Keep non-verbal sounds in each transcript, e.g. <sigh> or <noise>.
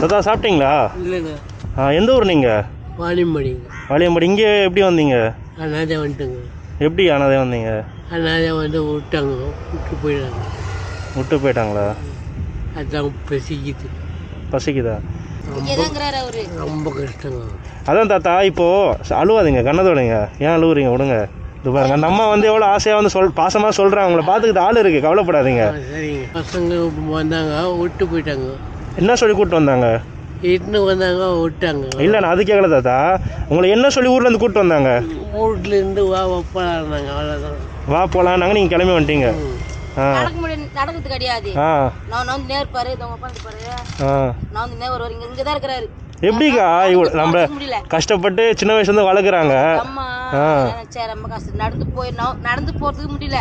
தாத்தா சாப்பிட்டீங்களா? இல்லைங்க. ஆ எந்த ஊர் நீங்கள் வாணியம்பாடிங்க வாலியம்பாடி இங்கே எப்படி வந்தீங்க? அனாதை வந்துட்டுங்க எப்படி ஆனதே வந்தீங்க? அனாதை வந்து விட்டாங்க. விட்டு போயிடாங்க விட்டு போயிட்டாங்களா? அதான் பசிக்குது. பசிக்குதா? ரொம்ப கஷ்டங்க. அதான் தாத்தா இப்போது அழுவாதீங்க கண்ணதோடுங்க ஏன் அழுவுறீங்க? விடுங்க. இது பாருங்க அந்த அம்மா வந்து எவ்வளோ ஆசையாக வந்து சொல் பாசமாக சொல்கிறாங்க உங்களை பார்த்துக்கிட்டு ஆள் இருக்குது கவலைப்படாதீங்க. சரிங்க. பசங்க வந்தாங்க விட்டு போயிட்டாங்க. என்ன சொல்லி கூப்பிட்டு வந்தாங்க? இட்டுன்னு வந்தாங்க விட்டாங்க. இல்லை நான் அது கேட்கல தாத்தா. உங்களை என்ன சொல்லி ஊர்லேருந்து கூப்பிட்டு வந்தாங்க? வீட்லேருந்து வா வப்பாங்க அவ்வளோதான் வா போகலான்னாங்க நீங்கள் கிளம்பி வந்துட்டீங்க. ஆ. நடக்க முடியும் நடக்கிறது கிடையாது. ஆ. நான் நான் வந்து நேர் பாரு இதை உட்காந்து பாரு. ஆ. நான் வந்து நேர் வருவார் இங்க இங்கதான் இருக்கிறாரு. எப்படிக்கா இவ்வளோ நம்ம கஷ்டப்பட்டு சின்ன வயசுலேருந்து வளர்க்குறாங்க? ரொம்ப கஷ்டம் நடந்து போய் நான் நடந்து போறதுக்கு முடியல.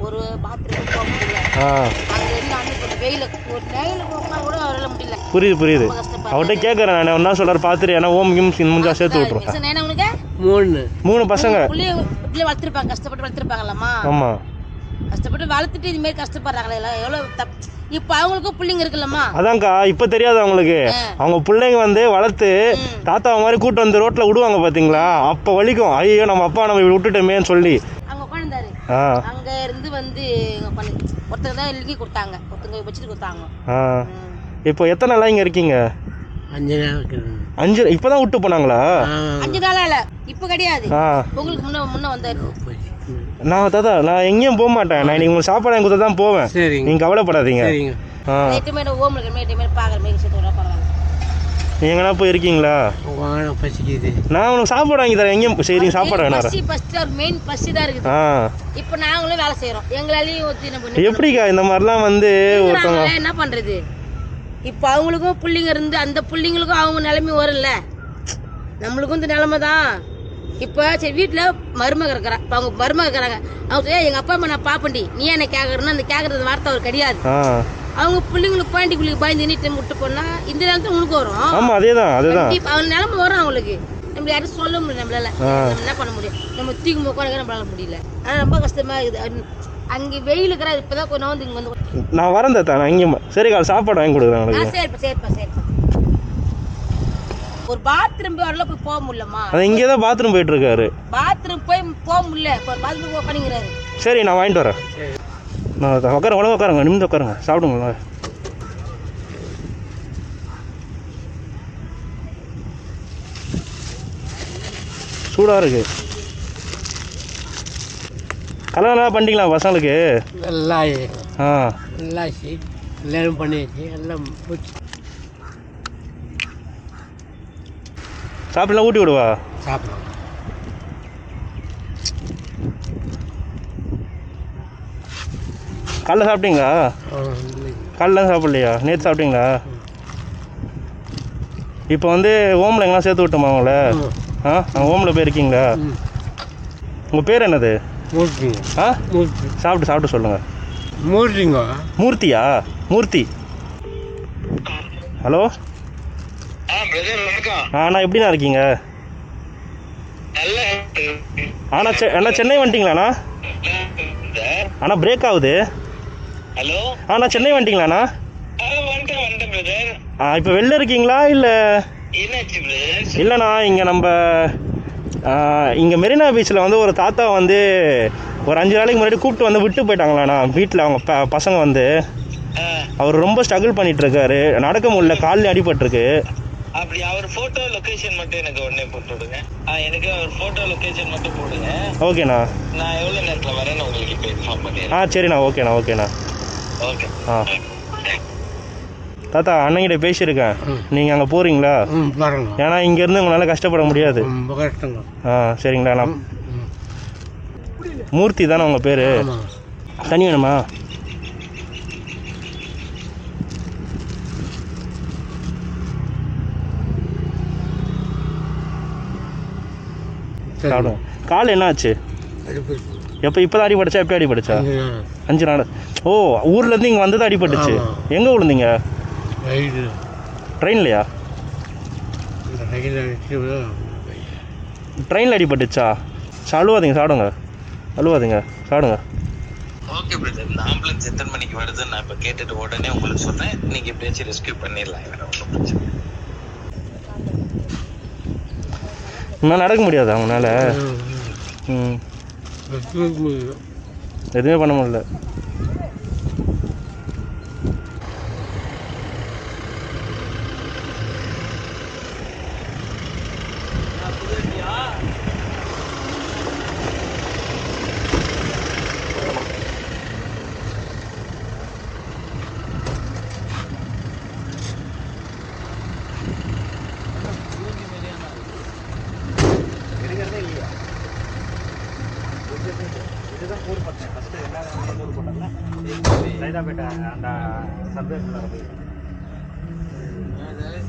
ஒரு பாத்ரூம் போக முடியல. ஆ. அங்க இருந்து அன்னைக்கு கொஞ்சம் வெயில ஒரு வெயில போனா கூட அவரால் முடியல. புரியுது புரியுது. அவர்கிட்ட கேட்குறேன் நான். என்ன சொல்கிறார் பார்த்துட்டு ஏன்னா ஓம் கிம் முடிஞ்சா சேர்த்து விட்ருவேன் மூணு. மூணு பசங்க. புள்ளைய புள்ளைய வளர்த்துருப்பாங்க கஷ்டப்பட்டு வளர்த்துருப்பாங்கல்லம்மா. ஆமாம் கஷ்டப்பட்டு வளர்த்துட்டு இது மாதிரி கஷ்டப்படுறாங்களே எல்லாம். எவ்வளவு தப் இப்போ அவங்களுக்கும் பிள்ளைங்க இருக்குல்லம்மா. அதான்க்கா இப்போ தெரியாது அவங்களுக்கு. அவங்க பிள்ளைங்க வந்து வளர்த்து. தாத்தா மாதிரி கூட்டு வந்து ரோட்டில் விடுவாங்க பார்த்தீங்களா அப்போ வலிக்கும். ஐயோ நம்ம அப்பா நம்ம விட்டுட்டோமேன்னு சொல்லி. அங்க உட்காந்துருந்தாரு அங்க இருந்து வந்து ஒருத்தங்க தான் எழுதி கொடுத்தாங்க. ஒருத்தங்க வச்சுட்டு கொடுத்தாங்க. இப்போ எத்தனை நாளாக இங்கே இருக்கீங்க? அஞ்சு நாள் அஞ்சு இப்போ தான் விட்டு போனாங்களா? அஞ்சு நாளா இல்ல இப்ப கிடையாது. ஆ. உங்களுக்கு முன்ன முன்ன வந்தாரு. நான் தாத்தா நான் எங்கேயும் போக மாட்டேன். நான் நீங்கள் உங்களுக்கு சாப்பாடு கொடுத்து தான் போவேன். சரிங்க. நீங்கள் கவலைப்படாதீங்க. சரிங்க. ஆ. எட்டு மணி ஓம் இருக்கிற மாதிரி எட்டு மணி பாக்குற மாதிரி சேர்த்து விட பரவாயில்ல நீ எங்கனா போய் இருக்கீங்களா? நான் உனக்கு சாப்பாடு வாங்கி தரேன். எங்கேயும் சரி நீங்கள் சாப்பாடு வேணாம் பசி ஃபர்ஸ்ட் அவர் மெயின் பசி தான் இருக்குது. ஆ. இப்போ நாங்களும் வேலை செய்றோம். எங்களாலையும் எப்படிக்கா இந்த மாதிரிலாம் வந்து ஒருத்தவங்க என்ன பண்றது? இப்போ அவங்களுக்கும் புள்ளிங்க இருந்து அந்த புள்ளிங்களுக்கும் அவங்க நிலைமை வரும்ல. நம்மளுக்கும் இந்த நிலைமை தான் இப்போ சரி வீட்டில் மருமக இருக்கிறா. இப்போ அவங்க மருமக இருக்கிறாங்க. அவங்க சொல்லி, எங்கள் அப்பா அம்மா நான் பாப்பண்டி நீ என்ன கேட்கறன்னு அந்த கேட்கறது வார்த்தை அவர் கிடையாது அவங்க பிள்ளைங்களுக்கு பாண்டி பிள்ளைக்கு பயந்து நீட்டு விட்டு போனா இந்த நேரத்தில் உனக்கு வரும். தான் அதுதான் கண்டிப்பா அவங்க நிலைமை வரும் அவங்களுக்கு. நம்ம யாரும் சொல்ல முடியல நம்மளால. நம்ம என்ன பண்ண முடியும்? நம்ம தூக்கி முக்காடு நம்மளால முடியல. ஆனால் ரொம்ப கஷ்டமா இருக்குது. அங்க- வெயில் இருக்கிறா இப்பதான் கொஞ்சம் வந்து இங்க வந்து நான் வரேன் தாத்தா நான் இங்கே சரி கால் சாப்பாடு வாங்கி கொடுக்குறேன் சரிப்பா சரிப்பா சரிப்பா. ஒரு பாத்ரூம் போய் வரல போய் போக முடியலம்மா. அது இங்கே தான் பாத்ரூம் போயிட்டு இருக்காரு பாத்ரூம் போய் போக முடியல. இப்போ பாத்ரூம் போய் பண்ணிங்கிறாரு சரி நான் வாங்கிட்டு வரேன். நான் உட்கார உடம்பு உட்காருங்க நிமிந்து உட்காருங்க. சாப்பிடுங்களா சூடாக இருக்கு. கல்யாணம் பண்ணிட்டீங்களா பசங்களுக்கு? எல்லாம் ஆ. எல்லாம் ஆச்சு கல்யாணம் பண்ணியாச்சு. எல்லாம் போச்சு. சாப்பிடலாம் ஊட்டி விடுவா? சாப்பிடலாம். காலைல சாப்பிட்டீங்களா? காலைல சாப்பிட்லையா? நேற்று சாப்பிட்டீங்களா? இப்போ வந்து ஓமில் எங்கெல்லாம் சேர்த்து விட்டோமா உங்களை? ஆ ஓமில் போயிருக்கீங்களா? உங்கள் பேர் என்னது? மூர்த்திங்க. ஆ? மூர்த்தி. சாப்பிட்டு சாப்பிட்டு சொல்லுங்கள் மூர்த்திங்க. மூர்த்தியா? மூர்த்தி. ஹலோ ஆ பிரதர் வணக்கம் ஆ அண்ணா எப்படிண்ணா இருக்கீங்க? அண்ணா செ அண்ணா சென்னை வந்துட்டீங்களாண்ணா? அண்ணா பிரேக் ஆகுது. ஹலோ? அண்ணா சென்னை வந்துட்டீங்களாண்ணா? இப்போ வெளில இருக்கீங்களா இல்லை? இல்லைண்ணா இங்கே நம்ம இங்கே மெரினா பீச்சில் வந்து ஒரு தாத்தா வந்து ஒரு அஞ்சு நாளைக்கு முன்னாடி கூப்பிட்டு வந்து விட்டு போயிட்டாங்களாண்ணா வீட்டில் அவங்க ப பசங்க வந்து. அவர் ரொம்ப ஸ்ட்ரகிள் பண்ணிட்டு இருக்காரு. நடக்க முடியல காலில் அடிபட்டிருக்கு. அப்படி அவர் போட்டோ லொகேஷன் மட்டும் எனக்கு உடனே போட்டு விடுங்க. எனக்கு அவர் போட்டோ லொகேஷன் மட்டும் போடுங்க. ஓகேண்ணா. நான் எவ்வளவு நேரத்துல வரேன்னு உங்களுக்கு இப்போ இன்ஃபார்ம் பண்ணிடுறேன். ஆ சரிண்ணா. ஓகேண்ணா ஓகேண்ணா. ஓகே. ஆ. தாத்தா அண்ணங்கிட்ட பேசியிருக்கேன். நீங்கள் அங்கே போகிறீங்களா ஏன்னா இங்கேருந்து உங்களால் கஷ்டப்பட முடியாது. ஆ சரிங்களா நான் மூர்த்தி தானே உங்கள் பேர்? தண்ணி வேணுமா? சாப்பிடுங்க கால். என்ன ஆச்சு எப்போ இப்போ தான் அடிபட்டுச்சா எப்போ அடிபட்டுச்சா அஞ்சு நாள் அஞ்சு நாள். ஓ ஊர்லேருந்து இங்கே வந்து தான் அடிபட்டுச்சு. எங்கே விழுந்தீங்க ட்ரெயின்லையா? ட்ரெயினில் அடிபட்டுச்சா? அழுவாதீங்க சாப்பிடுங்க. அழுவாதீங்க சாப்பிடுங்க. ஓகே பிரதர் இந்த ஆம்புலன்ஸ் எத்தனை மணிக்கு வருதுன்னு நான் இப்போ கேட்டுட்டு உடனே உங்களுக்கு சொல்றேன் நீங்க எப்படியாச்சும் ரெஸ்கியூ பண்ணிடலாம். வேற ஒன்றும் பிரச்சனை இல்லை. இன்னும் நடக்க முடியாது அவங்களால ம் எதுவுமே பண்ண முடியல.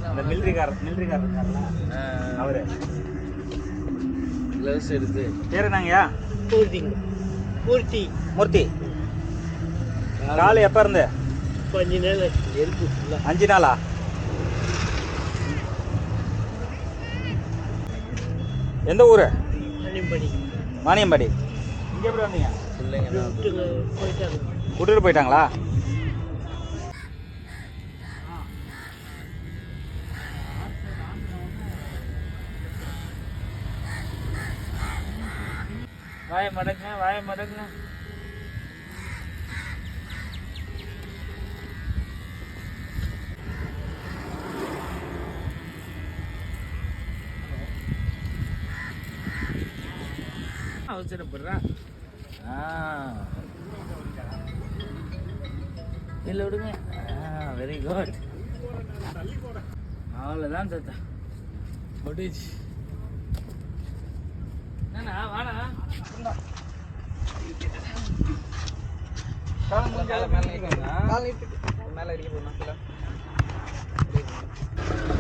அந்த மிலிட்ரிக்கார மிலிட்ரிக்கார இருக்கார்ல அவரு. க்ளவுஸ் எடுத்து. பேர் என்னங்கய்யா? பூர்த்திங்க பூர்த்தி. மூர்த்தி. கால் எப்போ இருந்து? கொஞ்ச நாள் ஃபுல்லாக அஞ்சு நாளா? எந்த ஊர்? அனுப்படி வாணியம்பாடி இங்கே எப்படி வந்தீங்க? விட்டுங்க போயிட்டாங்க. விட்டுட்டு போயிட்டாங்களா? வாய மடக்குங்க வாய மடக்குங்க. அவசரப்படுறா. ஆ. இல்லை விடுங்க ஆ வெரி குட் அவ்வளோதான் தாத்தா. முடிச்சு என்னண்ணா வாடா.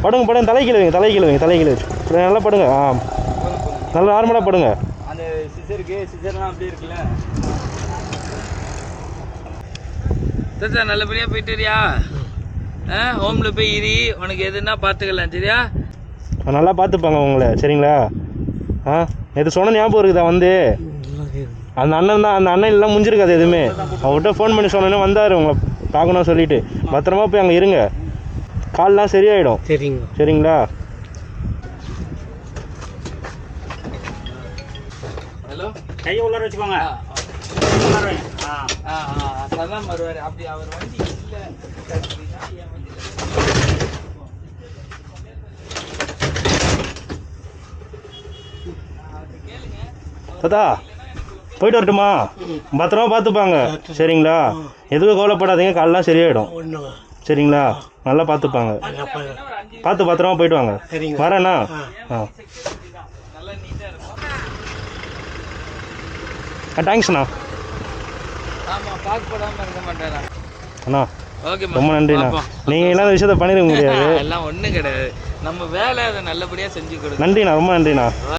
படுங்க படுங்க. தலை கீழே வைங்க தலை கீழே வைங்க தலை கீழே வச்சு. இப்படி நல்லா படுங்க. ஆ. நல்லா நார்மலாக படுங்க. அந்த சிசருக்கு சிசர்லாம் அப்படி இருக்குல்ல. தாத்தா நல்லபடியா போயிட்டு வரியா ஆ ஹோம்ல போய் இரி. உனக்கு எதுனா பார்த்துக்கலாம் சரியா? நல்லா பார்த்துப்பாங்க உங்களை சரிங்களா? ஆ நேற்று சொன்ன ஞாபகம் இருக்குதா வந்து? அந்த அண்ணன் தான் அந்த அண்ணன் எல்லாம் முடிஞ்சிருக்காது எதுவுமே. அவர்கிட்ட ஃபோன் பண்ணி சொன்னோன்னே வந்தார் உங்களை பார்க்கணும் சொல்லிட்டு. பத்திரமா போய் அங்கே இருங்க. கால்லாம் சரியாயிடும். சரிங்க. சரிங்களா? ஹலோ? கையை உள்ளார வச்சுக்கோங்க. அதான் வருவார் அப்படி அவர் வண்டி இல்லை அப்படின்னா என் வண்டியில் தாத்தா போயிட்டு வரட்டுமா? பத்திரமா பார்த்துப்பாங்க. சரிங்களா? எதுவும் கவலைப்படாதீங்க கால்லாம் சரியாயிடும். சரிங்களா? நல்லா பார்த்துப்பாங்க. பார்த்து பத்திரமா போயிட்டு வாங்க. வரேண்ணா. ஆ. தேங்க்ஸ்ண்ணா அண்ணா. ஓகே ரொம்ப நன்றிண்ணா. நீங்கள் இல்லாத விஷயத்த பண்ணிருக்க முடியாது. <laughs> எல்லாம் ஒன்றும் கிடையாது. நம்ம வேலை அதை நல்லபடியாக செஞ்சு கொடுங்க நன்றிண்ணா ரொம்ப நன்றிண்ணா.